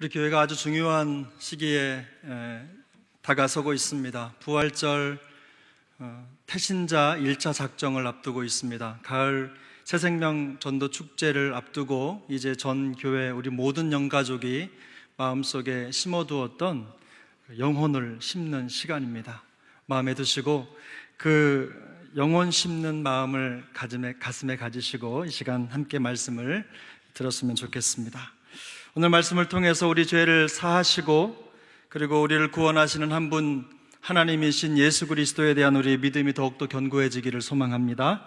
우리 교회가 아주 중요한 시기에 에, 다가서고 있습니다. 부활절 어, 태신자 1차 작정을 앞두고 있습니다. 가을 새생명 전도 축제를 앞두고 이제 전 교회 우리 모든 영가족이 마음속에 심어두었던 영혼을 심는 시간입니다. 마음에 드시고 그 영혼 심는 마음을 가슴에, 가슴에 가지시고 이 시간 함께 말씀을 들었으면 좋겠습니다. 오늘 말씀을 통해서 우리 죄를 사하시고 그리고 우리를 구원하시는 한 분 하나님이신 예수 그리스도에 대한 우리의 믿음이 더욱더 견고해지기를 소망합니다.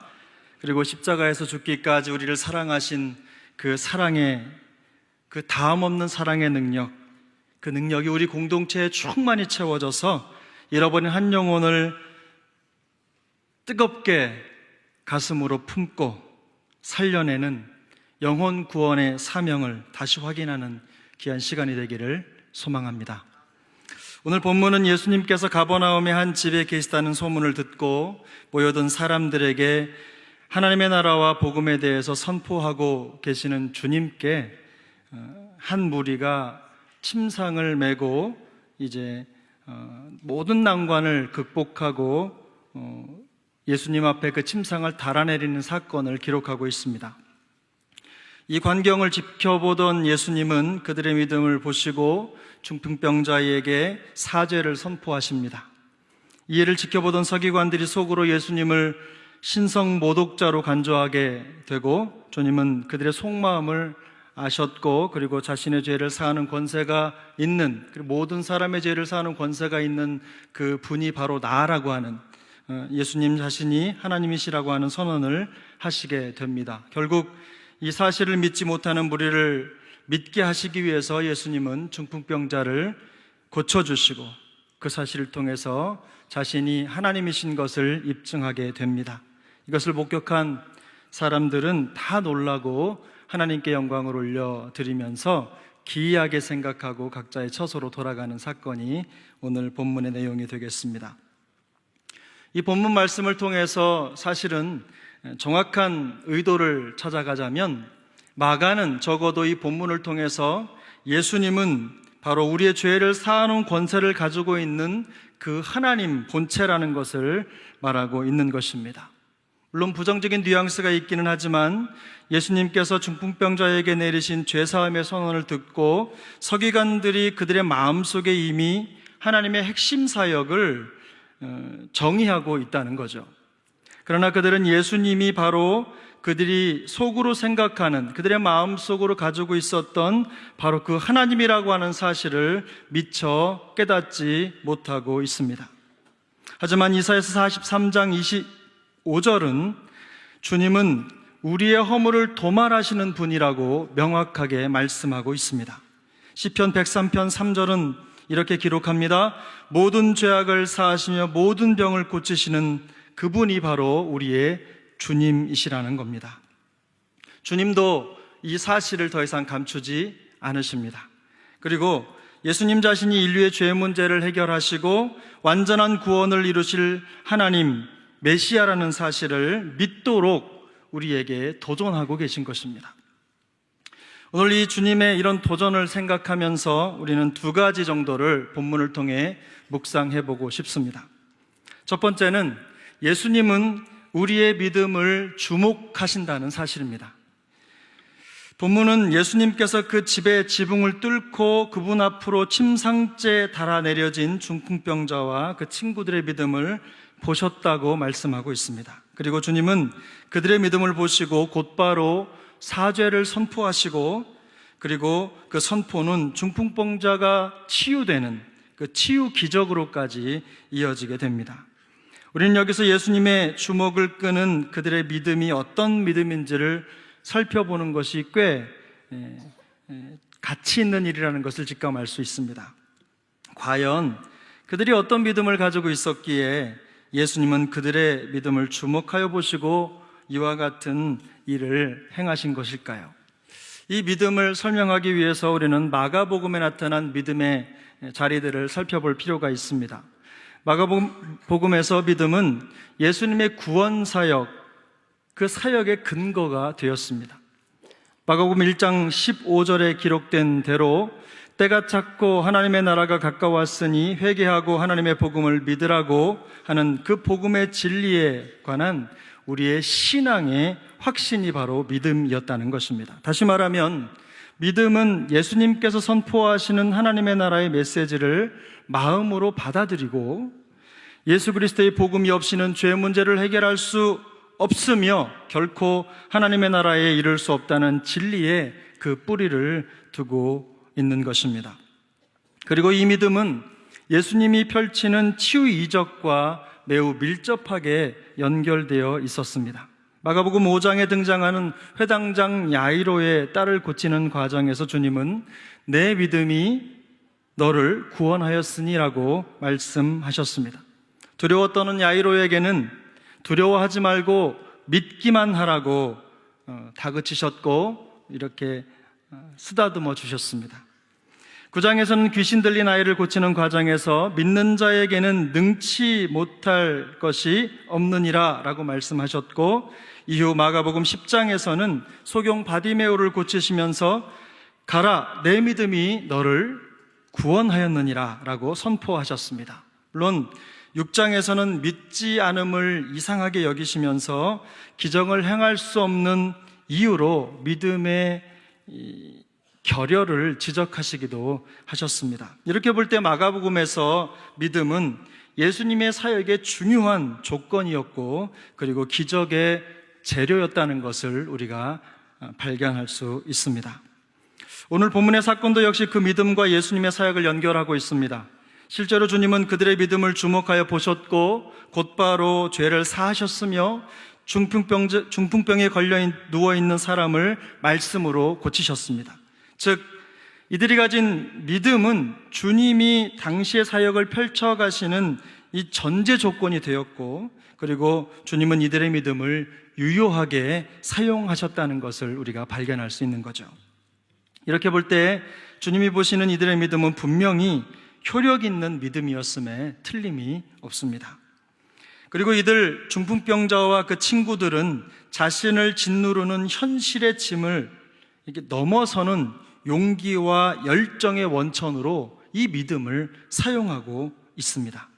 그리고 십자가에서 죽기까지 우리를 사랑하신 그 사랑의 그 다음 없는 사랑의 능력, 그 능력이 우리 공동체에 충만히 채워져서 잃어버린 한 영혼을 뜨겁게 가슴으로 품고 살려내는 영혼 구원의 사명을 다시 확인하는 귀한 시간이 되기를 소망합니다. 오늘 본문은 예수님께서 가버나움의 한 집에 계시다는 소문을 듣고 모여든 사람들에게 하나님의 나라와 복음에 대해서 선포하고 계시는 주님께 어, 한 무리가 침상을 메고 이제 어, 모든 난관을 극복하고 어, 예수님 앞에 그 침상을 달아내리는 사건을 기록하고 있습니다. 이 광경을 지켜보던 예수님은 그들의 믿음을 보시고 중풍병자에게 사죄를 선포하십니다. 이 일을 지켜보던 서기관들이 속으로 예수님을 신성 모독자로 간주하게 되고 주님은 그들의 속마음을 아셨고 그리고 자신의 죄를 사하는 권세가 있는 모든 사람의 죄를 사하는 권세가 있는 그 분이 바로 나라고 하는 어, 예수님 자신이 하나님이시라고 하는 선언을 하시게 됩니다. 결국 이 사실을 믿지 못하는 무리를 믿게 하시기 위해서 예수님은 중풍병자를 고쳐주시고 그 사실을 통해서 자신이 하나님이신 것을 입증하게 됩니다. 이것을 목격한 사람들은 다 놀라고 하나님께 영광을 올려드리면서 기이하게 생각하고 각자의 처소로 돌아가는 사건이 오늘 본문의 내용이 되겠습니다. 이 본문 말씀을 통해서 사실은 정확한 의도를 찾아가자면 마가는 적어도 이 본문을 통해서 예수님은 바로 우리의 죄를 사하는 권세를 가지고 있는 그 하나님 본체라는 것을 말하고 있는 것입니다. 물론 부정적인 뉘앙스가 있기는 하지만 예수님께서 중풍병자에게 내리신 죄사함의 선언을 듣고 서기관들이 그들의 마음속에 이미 하나님의 핵심 사역을 어, 정의하고 있다는 거죠. 그러나 그들은 예수님이 바로 그들이 속으로 생각하는 그들의 마음 속으로 가지고 있었던 바로 그 하나님이라고 하는 사실을 미처 깨닫지 못하고 있습니다. 하지만 이사에서 43장 25절은 주님은 우리의 허물을 도말하시는 분이라고 명확하게 말씀하고 있습니다. 시편 103편 3절은 이렇게 기록합니다. 모든 죄악을 사하시며 모든 병을 고치시는 그분이 바로 우리의 주님이시라는 겁니다. 주님도 이 사실을 더 이상 감추지 않으십니다. 그리고 예수님 자신이 인류의 죄 문제를 해결하시고 완전한 구원을 이루실 하나님 메시아라는 사실을 믿도록 우리에게 도전하고 계신 것입니다. 오늘 이 주님의 이런 도전을 생각하면서 우리는 두 가지 정도를 본문을 통해 묵상해 보고 싶습니다. 첫 번째는 예수님은 우리의 믿음을 주목하신다는 사실입니다. 본문은 예수님께서 그 집의 지붕을 뚫고 그분 앞으로 침상째 달아 내려진 중풍병자와 그 친구들의 믿음을 보셨다고 말씀하고 있습니다. 그리고 주님은 그들의 믿음을 보시고 곧바로 사죄를 선포하시고 그리고 그 선포는 중풍병자가 치유되는 그 치유 기적으로까지 이어지게 됩니다. 우리는 여기서 예수님의 주목을 끄는 그들의 믿음이 어떤 믿음인지를 살펴보는 것이 꽤 가치 있는 일이라는 것을 직감할 수 있습니다. 과연 그들이 어떤 믿음을 가지고 있었기에 예수님은 그들의 믿음을 주목하여 보시고 이와 같은 일을 행하신 것일까요? 이 믿음을 설명하기 위해서 우리는 마가복음에 나타난 믿음의 자리들을 살펴볼 필요가 있습니다. 마가복음에서 믿음은 예수님의 구원 사역, 그 사역의 근거가 되었습니다. 마가복음 1장 15절에 기록된 대로 때가 찼고 하나님의 나라가 가까웠으니 회개하고 하나님의 복음을 믿으라고 하는 그 복음의 진리에 관한 우리의 신앙의 확신이 바로 믿음이었다는 것입니다. 다시 말하면 믿음은 예수님께서 선포하시는 하나님의 나라의 메시지를 마음으로 받아들이고 예수 그리스도의 복음이 없이는 죄 문제를 해결할 수 없으며 결코 하나님의 나라에 이를 수 없다는 진리에 그 뿌리를 두고 있는 것입니다. 그리고 이 믿음은 예수님이 펼치는 치유 이적과 매우 밀접하게 연결되어 있었습니다. 마가복음 5장에 등장하는 회당장 야이로의 딸을 고치는 과정에서 주님은 내 믿음이 너를 구원하였으니라고 말씀하셨습니다. 두려워 떠는 야이로에게는 두려워하지 말고 믿기만 하라고 어, 다그치셨고 이렇게 어, 쓰다듬어 주셨습니다. 구장에서는 귀신 들린 아이를 고치는 과정에서 믿는 자에게는 능치 못할 것이 없느니라 라고 말씀하셨고 이후 마가복음 10장에서는 소경 바디메오를 고치시면서 가라 내 믿음이 너를 구원하였느니라 라고 선포하셨습니다. 물론 6장에서는 믿지 않음을 이상하게 여기시면서 기정을 행할 수 없는 이유로 믿음의 이 결여를 지적하시기도 하셨습니다. 이렇게 볼 때 마가복음에서 믿음은 예수님의 사역의 중요한 조건이었고 그리고 기적의 재료였다는 것을 우리가 발견할 수 있습니다. 오늘 본문의 사건도 역시 그 믿음과 예수님의 사역을 연결하고 있습니다. 실제로 주님은 그들의 믿음을 주목하여 보셨고 곧바로 죄를 사하셨으며 중풍병, 중풍병에 걸려 누워 있는 사람을 말씀으로 고치셨습니다. 즉, 이들이 가진 믿음은 주님이 당시의 사역을 펼쳐가시는 이 전제 조건이 되었고, 그리고 주님은 이들의 믿음을 유효하게 사용하셨다는 것을 우리가 발견할 수 있는 거죠. 이렇게 볼 때 주님이 보시는 이들의 믿음은 분명히 효력 있는 믿음이었음에 틀림이 없습니다. 그리고 이들 중풍병자와 그 친구들은 자신을 짓누르는 현실의 짐을 이렇게 넘어서는 용기와 열정의 원천으로 이 믿음을 사용하고 있습니다.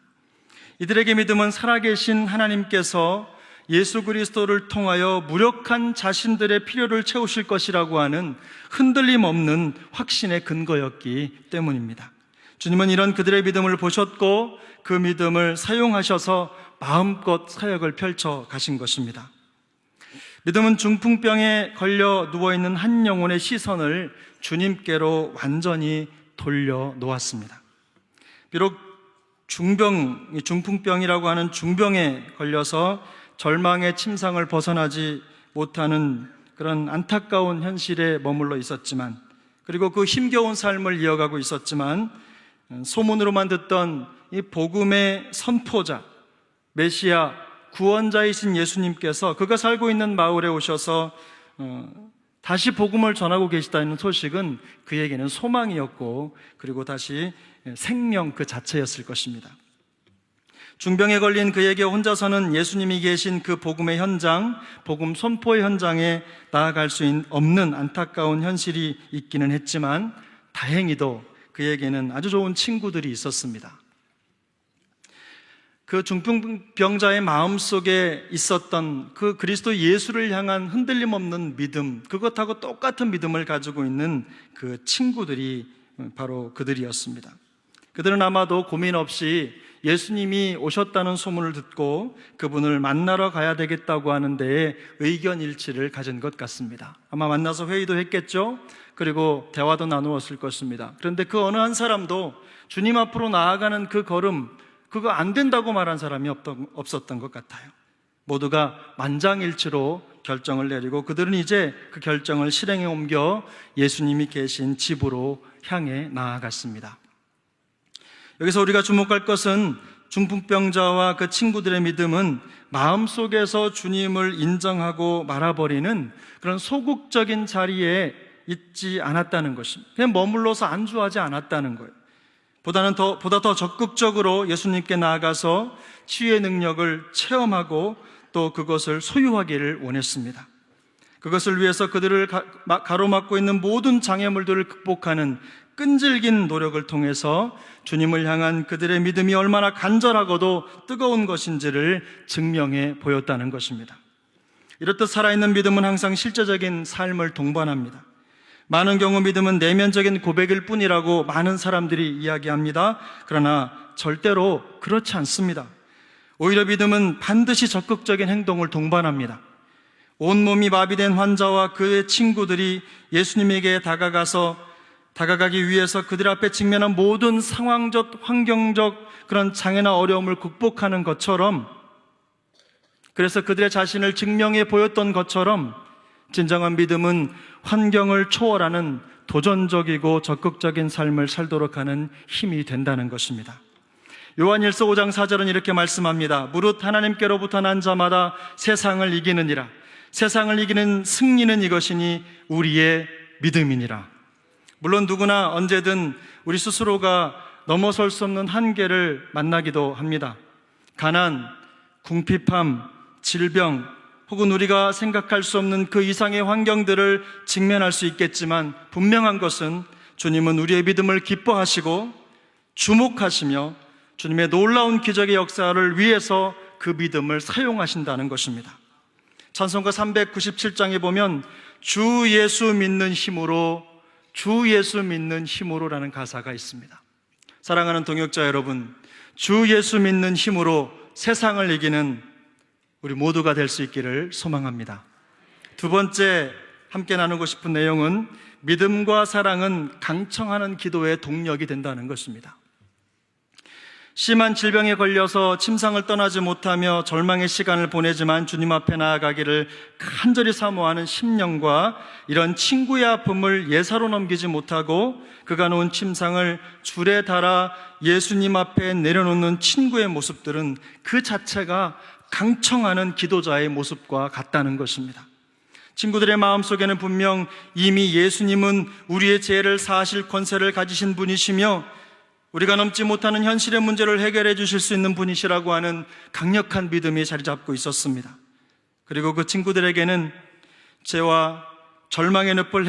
이들에게 믿음은 살아계신 하나님께서 예수 그리스도를 통하여 무력한 자신들의 필요를 채우실 것이라고 하는 흔들림 없는 확신의 근거였기 때문입니다. 주님은 이런 그들의 믿음을 보셨고 그 믿음을 사용하셔서 마음껏 사역을 펼쳐 가신 것입니다. 믿음은 중풍병에 걸려 누워있는 한 영혼의 시선을 주님께로 완전히 돌려 놓았습니다. 비록 중병, 중풍병이라고 하는 중병에 걸려서 절망의 침상을 벗어나지 못하는 그런 안타까운 현실에 머물러 있었지만, 그리고 그 힘겨운 삶을 이어가고 있었지만, 소문으로만 듣던 이 복음의 선포자, 메시아, 구원자이신 예수님께서 그가 살고 있는 마을에 오셔서 어, 다시 복음을 전하고 계시다는 소식은 그에게는 소망이었고 그리고 다시 생명 그 자체였을 것입니다. 중병에 걸린 그에게 혼자서는 예수님이 계신 그 복음의 현장, 복음 선포의 현장에 나아갈 수 없는 안타까운 현실이 있기는 했지만 다행히도 그에게는 아주 좋은 친구들이 있었습니다. 그 중풍병자의 마음 속에 있었던 그 그리스도 예수를 향한 흔들림 없는 믿음, 그것하고 똑같은 믿음을 가지고 있는 그 친구들이 바로 그들이었습니다. 그들은 아마도 고민 없이 예수님이 오셨다는 소문을 듣고 그분을 만나러 가야 되겠다고 하는데 의견 일치를 가진 것 같습니다. 아마 만나서 회의도 했겠죠? 그리고 대화도 나누었을 것입니다. 그런데 그 어느 한 사람도 주님 앞으로 나아가는 그 걸음, 그거 안 된다고 말한 사람이 없었던 것 같아요. 모두가 만장일치로 결정을 내리고 그들은 이제 그 결정을 실행에 옮겨 예수님이 계신 집으로 향해 나아갔습니다. 여기서 우리가 주목할 것은 중풍병자와 그 친구들의 믿음은 마음속에서 주님을 인정하고 말아버리는 그런 소극적인 자리에 있지 않았다는 것입니다. 그냥 머물러서 안주하지 않았다는 거예요. 보다는 더, 보다 더 적극적으로 예수님께 나아가서 치유의 능력을 체험하고 또 그것을 소유하기를 원했습니다. 그것을 위해서 그들을 가 로막고 있는 모든 장애물들을 극복하는 끈질긴 노력을 통해서 주님을 향한 그들의 믿음이 얼마나 간절하고도 뜨거운 것인지를 증명해 보였다는 것입니다. 이렇듯 살아있는 믿음은 항상 실제적인 삶을 동반합니다. 많은 경우 믿음은 내면적인 고백일 뿐이라고 많은 사람들이 이야기합니다. 그러나 절대로 그렇지 않습니다. 오히려 믿음은 반드시 적극적인 행동을 동반합니다. 온몸이 마비된 환자와 그의 친구들이 예수님에게 다가가서 다가가기 위해서 그들 앞에 직면한 모든 상황적, 환경적 그런 장애나 어려움을 극복하는 것처럼 그래서 그들의 자신을 증명해 보였던 것처럼 진정한 믿음은 환경을 초월하는 도전적이고 적극적인 삶을 살도록 하는 힘이 된다는 것입니다. 요한일서 5장 4절은 이렇게 말씀합니다. 무릇 하나님께로부터 난 자마다 세상을 이기느니라. 세상을 이기는 승리는 이것이니 우리의 믿음이니라. 물론 누구나 언제든 우리 스스로가 넘어설 수 없는 한계를 만나기도 합니다. 가난, 궁핍함, 질병, 혹은 우리가 생각할 수 없는 그 이상의 환경들을 직면할 수 있겠지만 분명한 것은 주님은 우리의 믿음을 기뻐하시고 주목하시며 주님의 놀라운 기적의 역사를 위해서 그 믿음을 사용하신다는 것입니다. 찬송가 397장에 보면 주 예수 믿는 힘으로 주 예수 믿는 힘으로라는 가사가 있습니다. 사랑하는 동역자 여러분, 주 예수 믿는 힘으로 세상을 이기는 우리 모두가 될 수 있기를 소망합니다. 두 번째 함께 나누고 싶은 내용은 믿음과 사랑은 강청하는 기도의 동력이 된다는 것입니다. 심한 질병에 걸려서 침상을 떠나지 못하며 절망의 시간을 보내지만 주님 앞에 나아가기를 간절히 사모하는 심령과 이런 친구의 아픔을 예사로 넘기지 못하고 그가 놓은 침상을 줄에 달아 예수님 앞에 내려놓는 친구의 모습들은 그 자체가 강청하는 기도자의 모습과 같다는 것입니다. 친구들의 마음 속에는 분명 이미 예수님은 우리의 죄를 사하실 권세를 가지신 분이시며 우리가 넘지 못하는 현실의 문제를 해결해 주실 수 있는 분이시라고 하는 강력한 믿음이 자리 잡고 있었습니다. 그리고 그 친구들에게는 죄와 절망의 늪을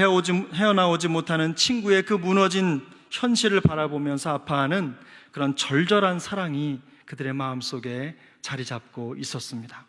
헤어나오지 못하는 친구의 그 무너진 현실을 바라보면서 아파하는 그런 절절한 사랑이 그들의 마음 속에 자리 잡고 있었습니다.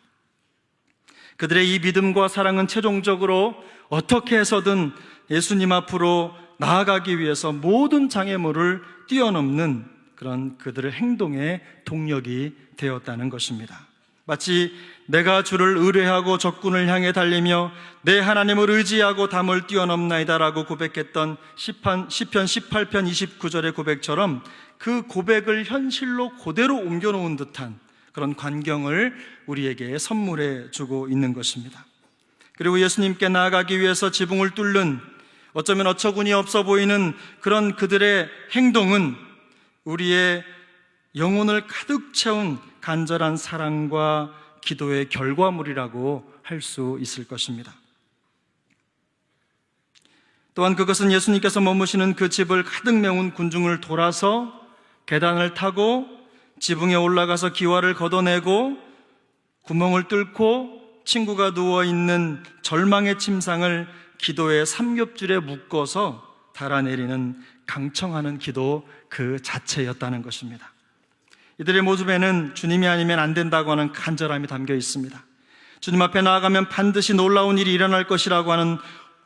그들의 이 믿음과 사랑은 최종적으로 어떻게 해서든 예수님 앞으로 나아가기 위해서 모든 장애물을 뛰어넘는 그런 그들의 행동의 동력이 되었다는 것입니다. 마치 내가 주를 의뢰하고 적군을 향해 달리며 내 하나님을 의지하고 담을 뛰어넘나이다라고 고백했던 10편, 18편 29절의 고백처럼 그 고백을 현실로 그대로 옮겨놓은 듯한 그런 광경을 우리에게 선물해 주고 있는 것입니다. 그리고 예수님께 나아가기 위해서 지붕을 뚫는 어쩌면 어처구니 없어 보이는 그런 그들의 행동은 우리의 영혼을 가득 채운 간절한 사랑과 기도의 결과물이라고 할 수 있을 것입니다. 또한 그것은 예수님께서 머무시는 그 집을 가득 메운 군중을 돌아서 계단을 타고 지붕에 올라가서 기와를 걷어내고 구멍을 뚫고 친구가 누워 있는 절망의 침상을 기도의 삼겹줄에 묶어서 달아내리는 강청하는 기도 그 자체였다는 것입니다. 이들의 모습에는 주님이 아니면 안 된다고 하는 간절함이 담겨 있습니다. 주님 앞에 나아가면 반드시 놀라운 일이 일어날 것이라고 하는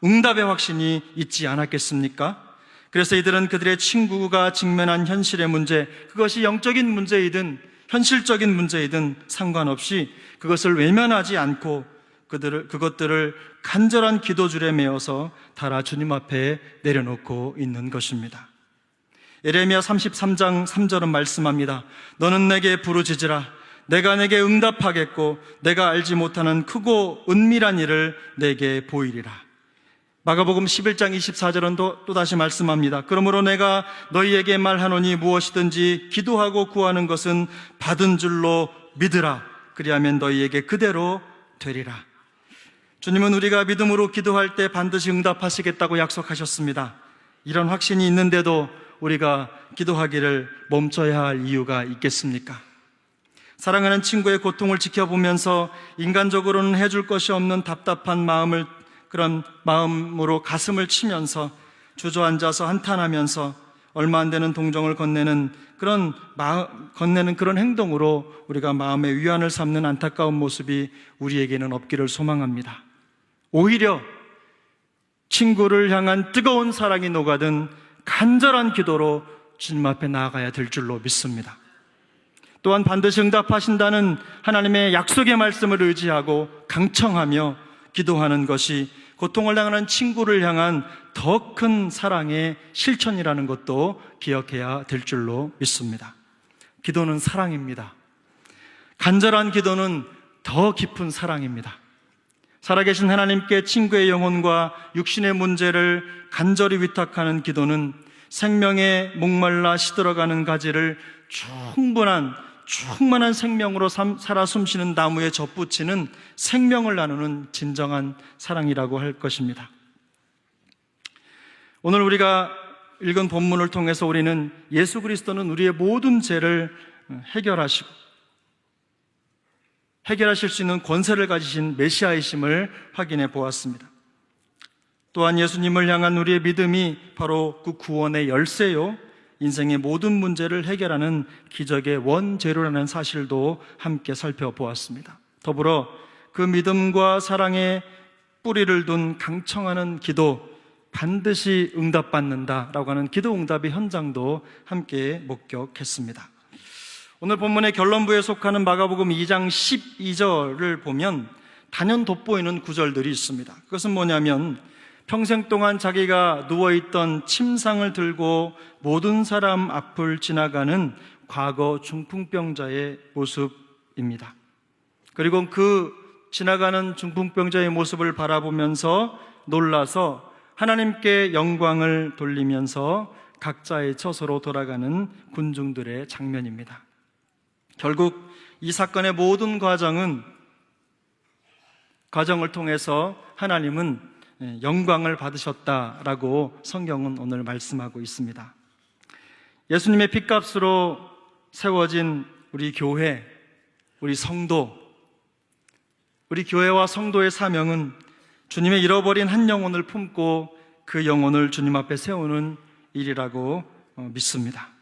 응답의 확신이 있지 않았겠습니까? 그래서 이들은 그들의 친구가 직면한 현실의 문제, 그것이 영적인 문제이든 현실적인 문제이든 상관없이 그것을 외면하지 않고 그들을, 그것들을 간절한 기도줄에 메어서 달아 주님 앞에 내려놓고 있는 것입니다. 에레미야 33장 3절은 말씀합니다. 너는 내게 부르짖으라. 내가 내게 응답하겠고 내가 알지 못하는 크고 은밀한 일을 내게 보이리라. 마가복음 11장 24절은 또, 또 다시 말씀합니다. 그러므로 내가 너희에게 말하노니 무엇이든지 기도하고 구하는 것은 받은 줄로 믿으라. 그리하면 너희에게 그대로 되리라. 주님은 우리가 믿음으로 기도할 때 반드시 응답하시겠다고 약속하셨습니다. 이런 확신이 있는데도 우리가 기도하기를 멈춰야 할 이유가 있겠습니까? 사랑하는 친구의 고통을 지켜보면서 인간적으로는 해줄 것이 없는 답답한 마음을 그런 마음으로 가슴을 치면서 주저앉아서 한탄하면서 얼마 안 되는 동정을 건네는 그런 마, 건네는 그런 행동으로 우리가 마음의 위안을 삼는 안타까운 모습이 우리에게는 없기를 소망합니다. 오히려 친구를 향한 뜨거운 사랑이 녹아든 간절한 기도로 주님 앞에 나아가야 될 줄로 믿습니다. 또한 반드시 응답하신다는 하나님의 약속의 말씀을 의지하고 강청하며 기도하는 것이 고통을 당하는 친구를 향한 더 큰 사랑의 실천이라는 것도 기억해야 될 줄로 믿습니다. 기도는 사랑입니다. 간절한 기도는 더 깊은 사랑입니다. 살아계신 하나님께 친구의 영혼과 육신의 문제를 간절히 위탁하는 기도는 생명에 목말라 시들어가는 가지를 충분한 충만한 생명으로 삼- 살아 숨쉬는 나무에 접붙이는 생명을 나누는 진정한 사랑이라고 할 것입니다. 오늘 우리가 읽은 본문을 통해서 우리는 예수 그리스도는 우리의 모든 죄를 해결하시고 해결하실 수 있는 권세를 가지신 메시아이심을 확인해 보았습니다. 또한 예수님을 향한 우리의 믿음이 바로 그 구원의 열쇠요. 인생의 모든 문제를 해결하는 기적의 원재료라는 사실도 함께 살펴보았습니다. 더불어 그 믿음과 사랑의 뿌리를 둔 강청하는 기도 반드시 응답받는다라고 하는 기도 응답의 현장도 함께 목격했습니다. 오늘 본문의 결론부에 속하는 마가복음 2장 12절을 보면 단연 돋보이는 구절들이 있습니다. 그것은 뭐냐면 평생 동안 자기가 누워있던 침상을 들고 모든 사람 앞을 지나가는 과거 중풍병자의 모습입니다. 그리고 그 지나가는 중풍병자의 모습을 바라보면서 놀라서 하나님께 영광을 돌리면서 각자의 처소로 돌아가는 군중들의 장면입니다. 결국 이 사건의 모든 과정은 과정을 통해서 하나님은 예, 영광을 받으셨다라고 성경은 오늘 말씀하고 있습니다. 예수님의 핏값으로 세워진 우리 교회, 우리 성도, 우리 교회와 성도의 사명은 주님의 잃어버린 한 영혼을 품고 그 영혼을 주님 앞에 세우는 일이라고 어, 믿습니다.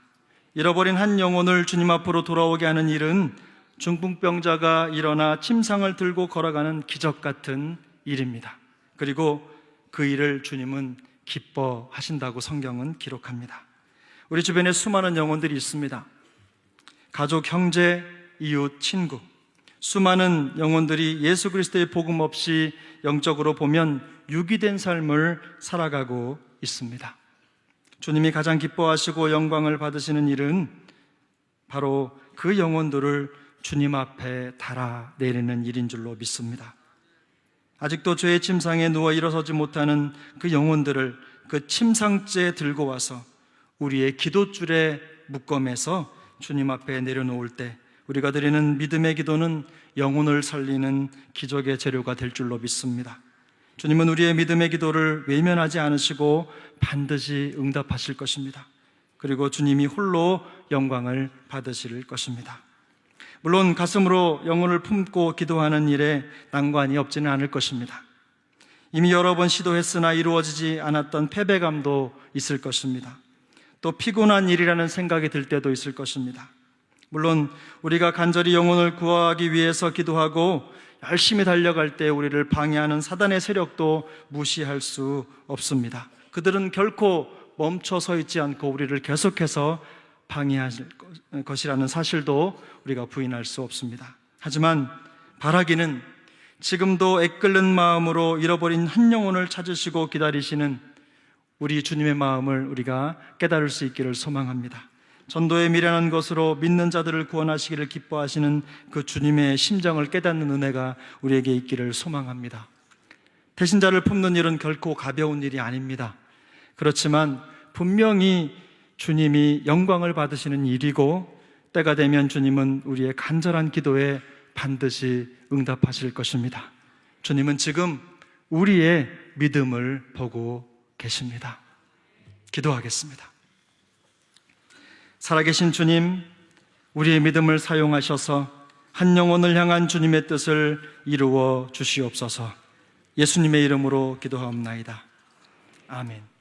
잃어버린 한 영혼을 주님 앞으로 돌아오게 하는 일은 중풍병자가 일어나 침상을 들고 걸어가는 기적 같은 일입니다. 그리고 그 일을 주님은 기뻐하신다고 성경은 기록합니다. 우리 주변에 수많은 영혼들이 있습니다. 가족, 형제, 이웃, 친구. 수많은 영혼들이 예수 그리스도의 복음 없이 영적으로 보면 유기된 삶을 살아가고 있습니다. 주님이 가장 기뻐하시고 영광을 받으시는 일은 바로 그 영혼들을 주님 앞에 달아내리는 일인 줄로 믿습니다. 아직도 죄의 침상에 누워 일어서지 못하는 그 영혼들을 그 침상째 들고 와서 우리의 기도줄에 묶음에서 주님 앞에 내려놓을 때 우리가 드리는 믿음의 기도는 영혼을 살리는 기적의 재료가 될 줄로 믿습니다. 주님은 우리의 믿음의 기도를 외면하지 않으시고 반드시 응답하실 것입니다. 그리고 주님이 홀로 영광을 받으실 것입니다. 물론 가슴으로 영혼을 품고 기도하는 일에 난관이 없지는 않을 것입니다. 이미 여러 번 시도했으나 이루어지지 않았던 패배감도 있을 것입니다. 또 피곤한 일이라는 생각이 들 때도 있을 것입니다. 물론 우리가 간절히 영혼을 구하기 위해서 기도하고 열심히 달려갈 때 우리를 방해하는 사단의 세력도 무시할 수 없습니다. 그들은 결코 멈춰 서 있지 않고 우리를 계속해서 방해할 것이라는 사실도 우리가 부인할 수 없습니다. 하지만 바라기는 지금도 애끓는 마음으로 잃어버린 한 영혼을 찾으시고 기다리시는 우리 주님의 마음을 우리가 깨달을 수 있기를 소망합니다. 전도에 미련한 것으로 믿는 자들을 구원하시기를 기뻐하시는 그 주님의 심정을 깨닫는 은혜가 우리에게 있기를 소망합니다. 배신자를 품는 일은 결코 가벼운 일이 아닙니다. 그렇지만 분명히 주님이 영광을 받으시는 일이고 때가 되면 주님은 우리의 간절한 기도에 반드시 응답하실 것입니다. 주님은 지금 우리의 믿음을 보고 계십니다. 기도하겠습니다. 살아계신 주님, 우리의 믿음을 사용하셔서 한 영혼을 향한 주님의 뜻을 이루어 주시옵소서 예수님의 이름으로 기도하옵나이다. 아멘.